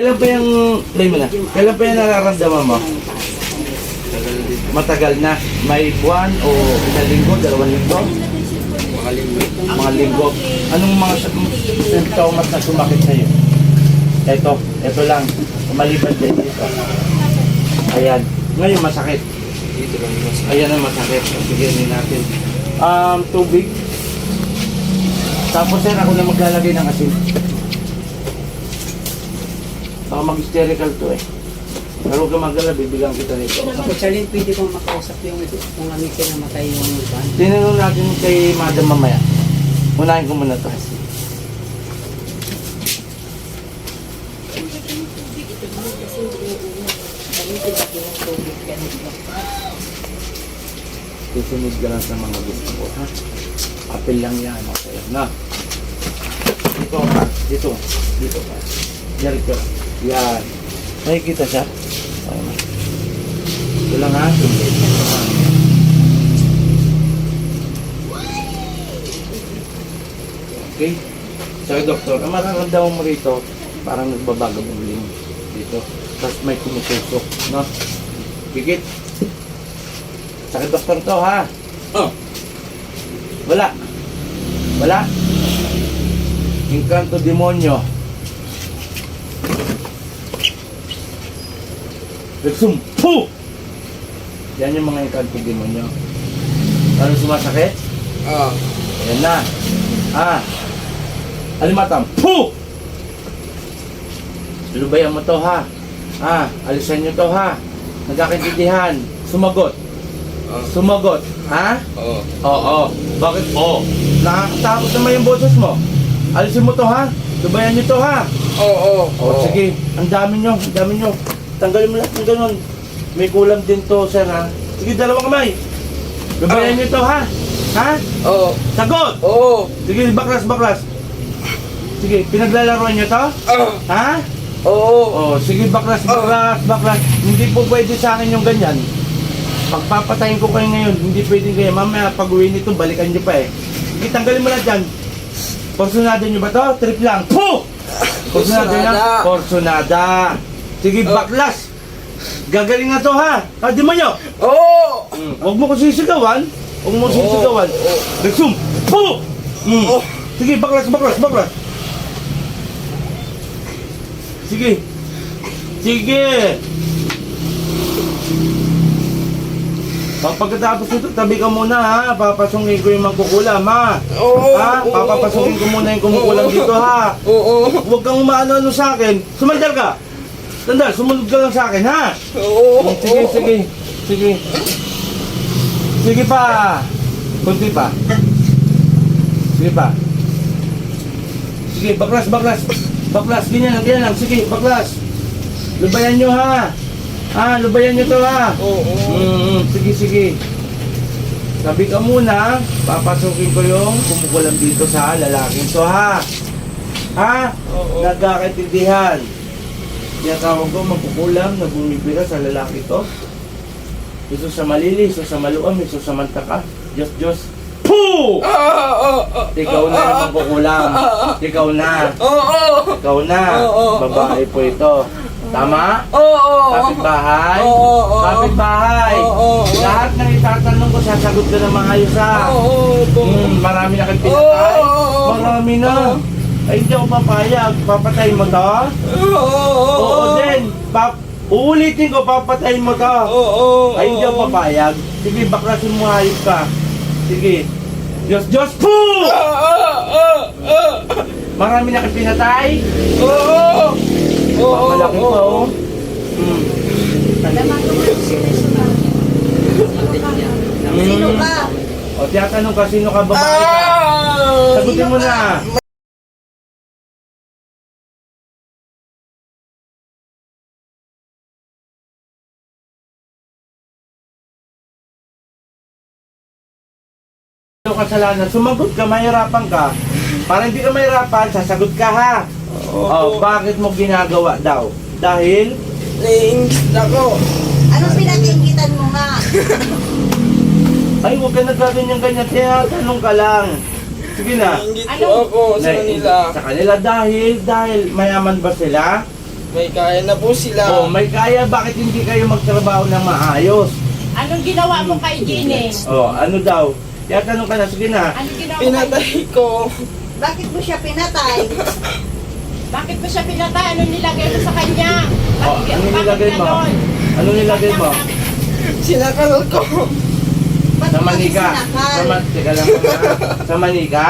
Kailan pa yung, play mo na, kailan pa yung nararamdaman mo? Matagal na. May buwan o isang linggo, dalawang linggo? Mga linggo. Mga linggo. Anong mga symptoms na sumakit sa'yo? Ito, ito lang. Maliban din dito. Ayan. Ngayon masakit. Ayan ang masakit. Sige, natin. Um, tubig. Tapos sir, ako na maglalagay ng asin. Baka mag-hysterical to eh. Pero huwag ka magala, bibigyan kita nito. Ako, Charlene, pwede kong makausap yung kung ano yung namatay yung van. Tinanong natin kay madam mamaya. Unahin ko muna to. Susunod ka lang sa mga gusto ko, ha? Apel lang yan, okay na. Dito dito, dito ka. Yan ka. Yan. Nakikita siya? Okay na. Ito lang ha. Okay? Sabi doktor, ang mararamdaman mo rito, parang nagbabago ng ling dito. Tapos may kumutusok, no? Higit. Sakit doktor to, ha? Oh. Wala. Wala. Inkanto demonyo. Puh! Yan yung mga inkanto demonyo. Ano sumasakit? Ah. Ayan na. Ah. Alimatang. Puh! Lubayan mo to ha. Ah, alisan nyo to ha. Nagkakaintindihan. Sumagot. Ah. Sumagot. Ha? Oo. Oo. Bakit? Oo. Nakakatakot naman yung boses mo. Alisin mo to ha. Lubayan nyo to ha. Oo. O sige. Ang dami nyo. Ang dami nyo. Tanggalin mo lahat ng ganun. May kulang din to, sir ha. Sige, dalawang kamay. Lubayan nyo to ha. Ha? Oo. Sagot! Oo. Sige, baklas, baklas. Sige, pinaglalaroan niyo to? Ah. Ha? Oo. Oh, sige, baklas, baklas, baklas. Hindi po pwede sa akin yung ganyan. Pagpapatayin ko kayo ngayon, hindi pwede kayo. Mamaya, pag uwi nito, balikan niyo pa eh. Sige, tanggalin mo lang dyan. Porsunada niyo ba to? Trip lang. Puh! Porsunada. lang? Porsunada. Sige, Oh. baklas. Gagaling na to ha. Kadi mo nyo. Oo. Mm. Huwag mo ko sisigawan. Huwag mo sisigawan. Oo. Resume. Puh! Mm. Oh. Sige, baklas, baklas, baklas. Sige. Sige. Pag pagkatapos nito, tabi ka muna ha. Papasungin ko yung magkukulam ha. Oo. Ha? Oo. Papapasungin ko muna yung kumukulam Oo. dito ha. Oo. Huwag kang umaano-ano sa akin. Sumandal ka. Sandal, sumunod ka lang sa akin ha. Oo. Sige, sige. Sige. Sige pa. Kunti pa. Sige pa. Sige, baklas, baklas. Baklas, ganyan lang, ganyan lang. Sige, baklas. Lubayan nyo ha. Ha, lubayan nyo to ha. Oo. Mm, sige, sige. Sabi ka muna, papasukin ko yung kumukulam dito sa lalaking to ha. Ha? Oo. Nagkakaintindihan. Kaya tawag ko magkukulam na bumibira sa lalaki to. Iso sa malili, iso sa maluam, iso sa mantaka. Diyos, Diyos. Ah. Ah. Ah. Ikaw na magkukulam. Ikaw na. Ikaw na. Babae po ito. Tama? Oo. Kapit-bahay? Oo. Kapit-bahay? Oo. Lahat ng itatanong ko, sasagot ka ng maayos ha. Oo. Hmm, marami na kang pinatay. Oo. Marami na. Ay, hindi ako papayag. Papatay mo to? Oo. Oo din. Pap Uulitin ko, papatayin mo to. Oo. Ay, hindi ako papayag. Sige, baklasin mo hayop ka. Sige. Diyos, Diyos, po! Ah. Ah. Ah. Ah. Marami na kang pinatay. Oo. Oo. Malaki pa, oh. Hmm. Sino ka? O, tiyatanong ka, sino ka, babae ka? Ah. Sagutin mo na. Ano kasalanan? Sumagot ka, mahirapan ka. Para hindi ka mahirapan, sasagot ka ha. Oh, bakit mo ginagawa daw? Dahil Naiingit ako. Anong pinag-iingitan mo nga? ay huwag ka nagkaganyan-ganyan, tinatanong ka lang. Sige na. Naiingit po ako sa kanila. Sa kanila dahil, dahil mayaman ba sila? May kaya na po sila. Oh, may kaya, bakit hindi kayo magtrabaho ng maayos? Anong ginawa mo kay Jenny? Oh, ano daw? Kaya tanong ka na, sige na. Ginawa kay Pinatay ko. Bakit mo siya pinatay? Bakit mo siya pinatay? Anong nilagay mo sa kanya? Oh, Bakit- ano bakit nilagay mo? ganon? Ano nilagay mo? Sinakal ko. Ba't Sa mo kasi manika. sinakal? Sa, man teka lang muna. Sa manika?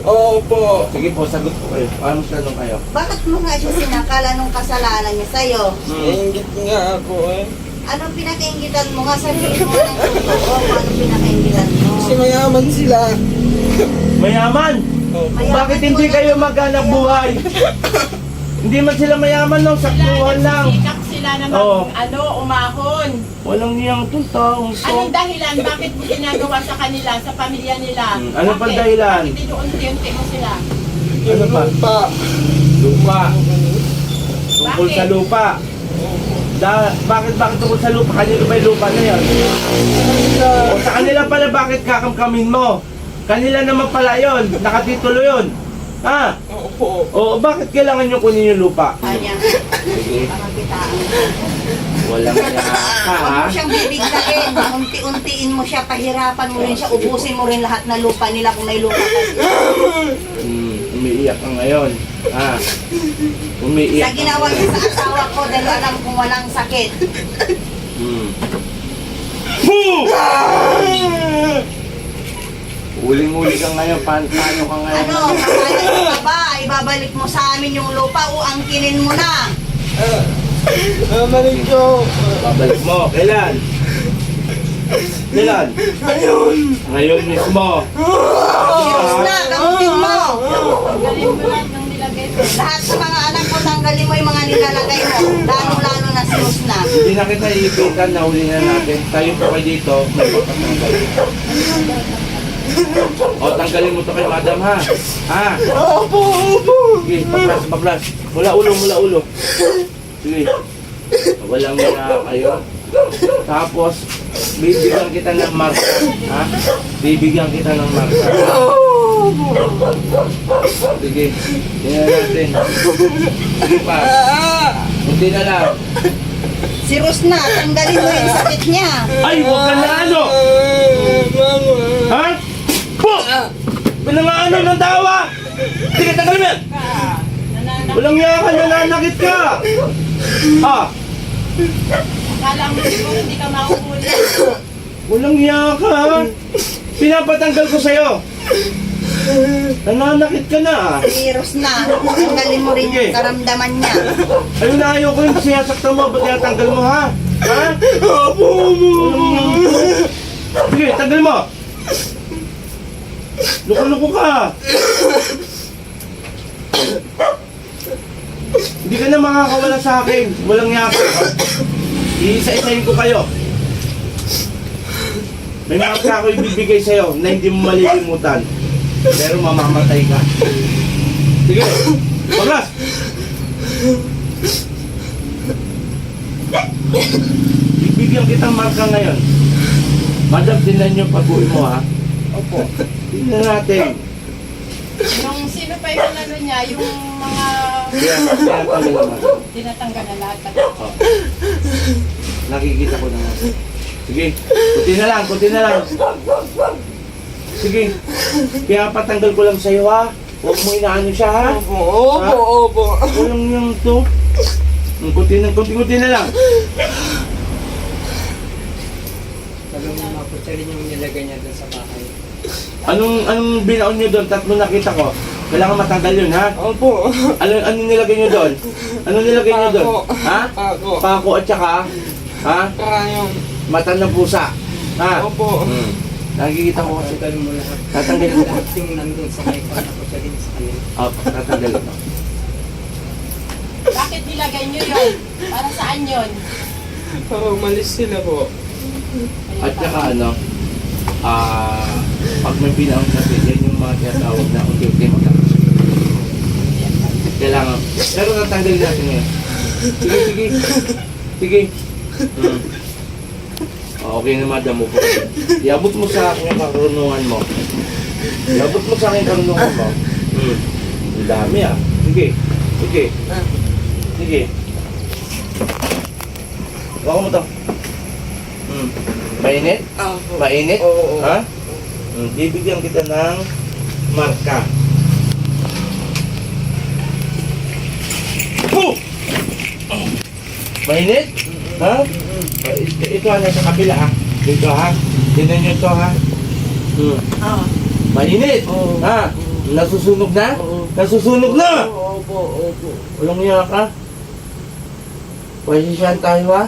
Opo. Sige po, sagot ko kayo. Anong tanong kayo? Bakit mo nga siya sinakal? Anong kasalanan niya sa'yo? Hmm. Nainggit nga ako eh. Anong pinakaingitan mo nga? Sabihin mo ng totoo kung anong pinakaingitan mo. Kasi mayaman sila. Mayaman! Mayaman Bakit hindi na kayo maghanap buhay? hindi man sila mayaman, no? Saktuhan lang. Sikap sila na mag, Oo. ano, umahon. Walang niyang itong taong to. Anong dahilan? Bakit mo ginagawa sa kanila, sa pamilya nila? Hmm, ano pang Bakit? dahilan? Bakit inuunti-unti mo sila? Ano pa? Pa. Lupa. Tungkol Bakit? sa lupa. Da, bakit bakit tungkol sa lupa? Kanino ba yung lupa na yan? O sa kanila pala bakit kakamkamin mo? Kanila naman pala yun. Nakatitulo yun. Ha? Opo. O bakit kailangan nyo kunin yung lupa? Kanya, mo. Walang niya ka Huwag ha? mo siyang bibiglain. Unti-untiin mo siya, pahirapan mo rin siya, ubusin mo rin lahat ng lupa nila kung may lupa ka. Hmm, umiiyak ka ngayon. Sa Umiiyak ka ginawa niya ngayon. sa asawa ko dahil alam kong walang sakit. Hmm. Boo! Uling-uli ka ngayon. Pa paano ka ngayon? Ano, mo ka ba? Ibabalik mo sa amin yung lupa o angkinin mo na. Ah. Mamalig ko. Babalik mo. Kailan? Kailan? Ayun. Ngayon mismo. Serious na, gamutin mo. Galing mo lahat ng nilagay mo. Lahat sa mga anak ko, tanggalin mo yung mga nilalagay mo. Lalo-lalo na serious na. Hindi na kita iipitan. Nahuli na natin. Tayo po kayo dito. May pagkatanggal. O, tanggalin mo to kay madam ha. Ha? Opo, opo. Sige, bablas, bablas. Mula ulo, mula ulo. Sige. Walang mga kayo. Tapos, bibigyan kita ng marka. Ha? Bibigyan kita ng marka. Sige. Tingnan natin. Sige pa. Ah. Kunti na lang. Serious na, tanggalin mo yung sakit niya. Ay, huwag ka na ano! Ha? Po! Pinangaano ng tawa! Sige, tanggalin mo yan! Walang yakan, nananakit ka! Ha? Akala mo siguro hindi ka mahuhuli. Walang yakan! Pinapatanggal ko sa'yo! Nananakit ka na ah! Serious na, tanggalin mo rin yung karamdaman niya. Ayun na ayaw ko yung sinasaktan mo, ba't tinatanggal mo ha? Ha? Walang yakan. Sige, tanggal mo! Luko-luko ka! Hindi ka na makakawala sa akin. Walang yakan. Iisa-isahin ko kayo. May mga ako ibibigay sa'yo na hindi mo malilimutan. Pero mamamatay ka. Sige, paglas! Bibigyan kitang marka ngayon. Madam, tinan yung pag-uwi mo ha. Opo. Tingnan natin. Yung sino pa yung ano niya, yung mga kaya pala naman. tinatanggal na lahat. Oh. Nakikita ko naman. Sige, kunti na lang, kunti na lang. Sige, kaya patanggal ko lang sa'yo ha. Huwag mo inaano siya ha. Opo, opo, opo. Walang yung to. Mm, Kunti na, kunti, kunti na lang. Talagang mga kutsarin yung nilagay niya doon sa bahay. Anong, anong binaon nyo doon? Tatlo nakita ko. Kailangan matanggal yun ha. Opo. Ano, ano nilagay nyo doon? Ano nilagay nyo doon? Pako. Ha? Ako. Pako at saka, ha? Karayong. Mata ng pusa. Ha? Opo. Hmm. Nakikita ko kasi. Tatanggalin mo lahat. Tatanggalin ko. Lahat yung nandun sa may mga kutsarin sa kanila. Oh, tatanggalin ko. Bakit nilagay niyo yun? Para saan yun? Para umalis sila po. At saka ano, ah, pag may binaon kasi, yan yung mga tinatawag na unti-unti magkakasin. Kailangan. Pero tatanggalin natin ngayon. Sige, sige. Sige. Hmm. Oh, okay na madam mo po. Iabot mo sa akin yung karunungan mo. Iabot mo sa akin yung karunungan mo. Hmm. Ang dami ah. Sige. Sige. Sige. Baka mo to. Hmm. Mainit? Opo. Mainit? Oo. Ha? Hmm. Bibigyan kita ng marka. Puh! Mainit? Ha? Ito, ito ano sa kabila ha? Dito ha? Tingnan nyo ito ha? Hmm. Ah. Mainit! Oo. Ha? Nasusunog na? Oo. Nasusunog na! Opo, opo. Walang niya ka? Pasensyahan tayo ha?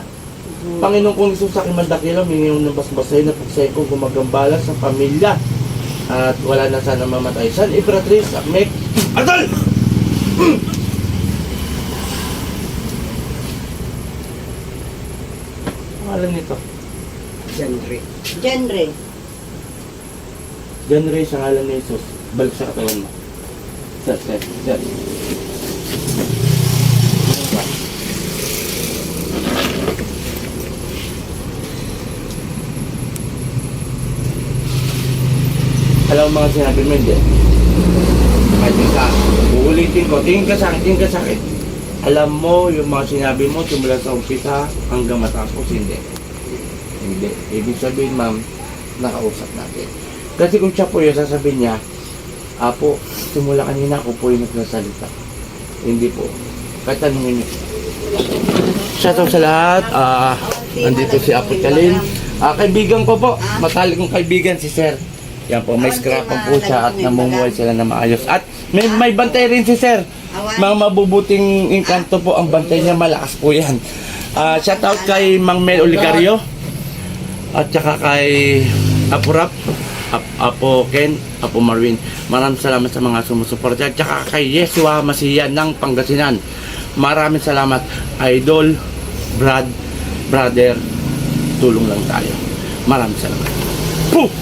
Panginoon kong Isus sa aking mandakila, mingayon ng basbasay na pagsay ko gumagambala sa pamilya. At wala na sana mamatay. San Ibratriz, Akmek, Atol! Pangalan nito. Genre. Genre. Ray sa ngalan ni Jesus. Balik sa katawan mo. Sir, sir, sir. Alam mo mga sinabi mo, hindi. Kahit ka, uulitin ko, tingin ka sa akin, tingin ka sa akin. Alam mo yung mga sinabi mo, simula sa umpisa hanggang matapos, hindi. Hindi. Ibig sabihin, ma'am, nakausap natin. Kasi kung siya po yung sasabihin niya, Apo, simula kanina ako po yung nagsasalita. Hindi po. Kahit tanungin niyo. Shoutout sa lahat. Ah, nandito si Apo Kalin. Ah, kaibigan ko po. Matalik kong kaibigan si Sir. Yan po, may scrapan po siya at namumuhay sila na maayos. At may, may bantay rin si Sir. Mga mabubuting inkanto po ang bantay niya. Malakas po yan. Ah, shoutout kay Mang Mel Oligario. At saka kay Apo Rap, Ap- Apo Ken, Apo Marvin. Maraming salamat sa mga sumusuporta. At saka kay Yesua Masiya ng Pangasinan. Maraming salamat, Idol, Brad, Brother. Tulong lang tayo. Maraming salamat. Puh!